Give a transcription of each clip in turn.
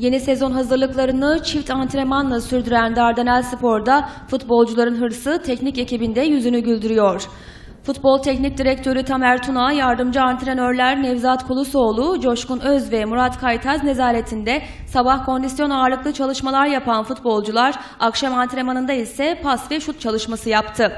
Yeni sezon hazırlıklarını çift antrenmanla sürdüren Dardanel Spor'da futbolcuların hırsı teknik ekibinde yüzünü güldürüyor. Futbol Teknik Direktörü Tamer Tuna, yardımcı antrenörler Nevzat Kulusoğlu, Coşkun Öz ve Murat Kaytaz nezaretinde sabah kondisyon ağırlıklı çalışmalar yapan futbolcular, akşam antrenmanında ise pas ve şut çalışması yaptı.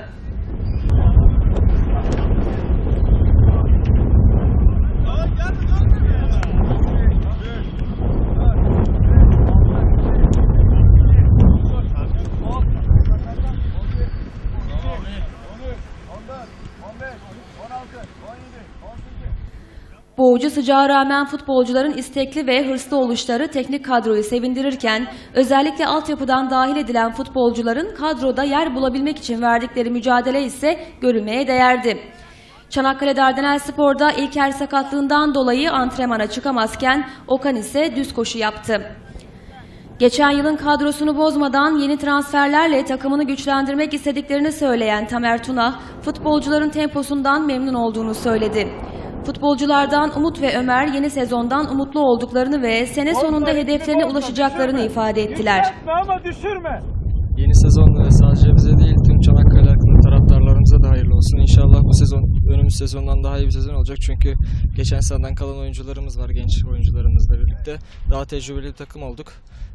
Boğucu sıcağa rağmen futbolcuların istekli ve hırslı oluşları teknik kadroyu sevindirirken özellikle altyapıdan dahil edilen futbolcuların kadroda yer bulabilmek için verdikleri mücadele ise görülmeye değerdi. Çanakkale Dardanel Spor'da İlker sakatlığından dolayı antrenmana çıkamazken Okan ise düz koşu yaptı. Geçen yılın kadrosunu bozmadan yeni transferlerle takımını güçlendirmek istediklerini söyleyen Tamer Tuna, futbolcuların temposundan memnun olduğunu söyledi. Futbolculardan Umut ve Ömer yeni sezondan umutlu olduklarını ve sene sonunda hedeflerine ulaşacaklarını ifade ettiler. Ama düşürme. Yeni sezon e, sadece bize değil tüm Çanakkale hakkında taraftarlarımıza da hayırlı olsun. İnşallah bu sezon önümüz sezondan daha iyi bir sezon olacak. Çünkü geçen seneden kalan oyuncularımız var genç oyuncularımızla birlikte. Daha tecrübeli bir takım olduk.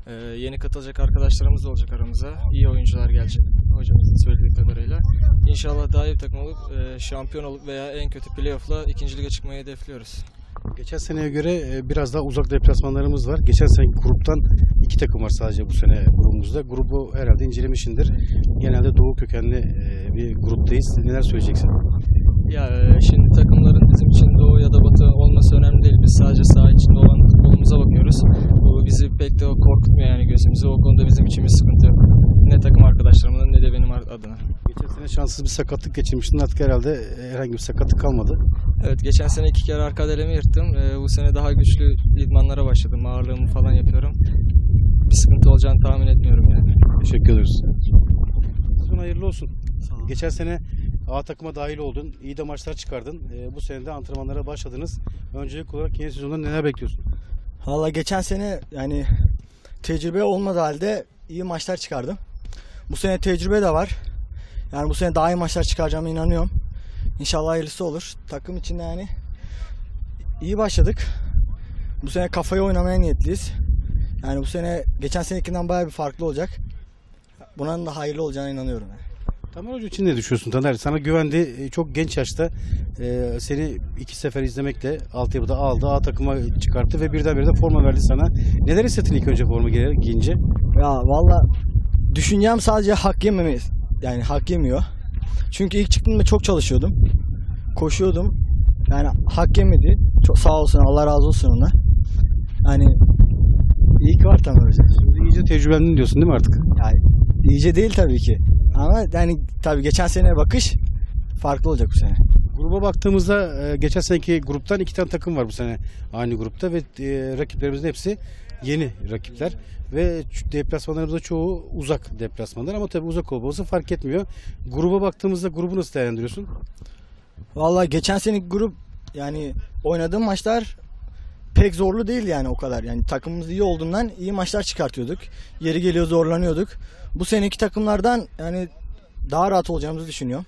Ee, yeni katılacak arkadaşlarımız da olacak aramıza. İyi oyuncular gelecek hocamızın söylediği kadarıyla. İnşallah daha iyi bir takım olup e, şampiyon olup veya en kötü playoff'la ikinci lige çıkmayı hedefliyoruz. Geçen seneye göre e, biraz daha uzak deplasmanlarımız var. Geçen sene gruptan iki takım var sadece bu sene grubumuzda. Grubu herhalde incelemişsindir. Genelde doğu kökenli e, bir gruptayız. Neler söyleyeceksin? Ya e, şimdi takımların bizim için doğu ya da batı olması önemli değil. Biz sadece saha içinde olan futbolumuza bakıyoruz. Bu bizi pek de korkutmuyor yani gözümüzü. O konuda bizim için bir sıkıntı yok. Ne takım arkadaşlarımın ne de benim adına. Geçen sene şanssız bir sakatlık geçirmiştin. Artık herhalde e, herhangi bir sakatlık kalmadı. Evet geçen sene iki kere arka delemi yırttım. E, bu sene daha güçlü idmanlara başladım. Ağırlığımı falan yapıyorum. Bir sıkıntı olacağını tahmin etmiyorum yani. Teşekkür ederiz. Sezon hayırlı olsun. Geçen sene A takıma dahil oldun. İyi de maçlar çıkardın. E, bu sene de antrenmanlara başladınız. Öncelik olarak yeni sezonda neler bekliyorsun? Valla geçen sene yani tecrübe olmadığı halde iyi maçlar çıkardım. Bu sene tecrübe de var. Yani bu sene daha iyi maçlar çıkaracağıma inanıyorum. İnşallah hayırlısı olur. Takım için de yani iyi başladık. Bu sene kafayı oynamaya niyetliyiz. Yani bu sene geçen senekinden bayağı bir farklı olacak. Bunun da hayırlı olacağına inanıyorum. Yani. Tamer Hoca için ne düşünüyorsun Taner? Sana güvendi. E, Çok genç yaşta e, seni iki sefer izlemekle altyapıda aldı. A takıma çıkarttı ve birdenbire de forma verdi sana. Neler hissettin ilk önce forma giyince? Ya valla düşüncem sadece hak yememi yani hak yemiyor. Çünkü ilk çıktığımda çok çalışıyordum. Koşuyordum. Yani hak yemedi. Çok sağ olsun Allah razı olsun ona. Yani iyi ki var Tamer Hoca. Şimdi iyice tecrübelendin diyorsun değil mi artık? Yani iyice değil tabii ki. Ama yani tabii geçen seneye bakış farklı olacak bu sene. Gruba baktığımızda e, geçen seneki gruptan iki tane takım var bu sene aynı grupta ve e, rakiplerimizin hepsi yeni rakipler ve deplasmanlarımızda çoğu uzak deplasmanlar ama tabii uzak olması fark etmiyor. Gruba baktığımızda grubu nasıl değerlendiriyorsun? Vallahi geçen seneki grup yani oynadığım maçlar pek zorlu değil yani o kadar. Yani takımımız iyi olduğundan iyi maçlar çıkartıyorduk. Yeri geliyor zorlanıyorduk. Bu seneki takımlardan yani daha rahat olacağımızı düşünüyorum.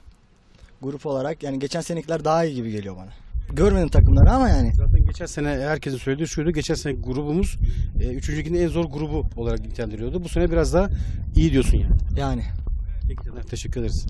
Grup olarak yani geçen senekiler daha iyi gibi geliyor bana. Görmedim takımları ama yani. Zaten geçen sene herkesin söylediği şuydu. Geçen sene grubumuz e, üçüncü ligin en zor grubu olarak nitelendiriyordu. Bu sene biraz daha iyi diyorsun yani. Yani. Peki teşekkür ederiz.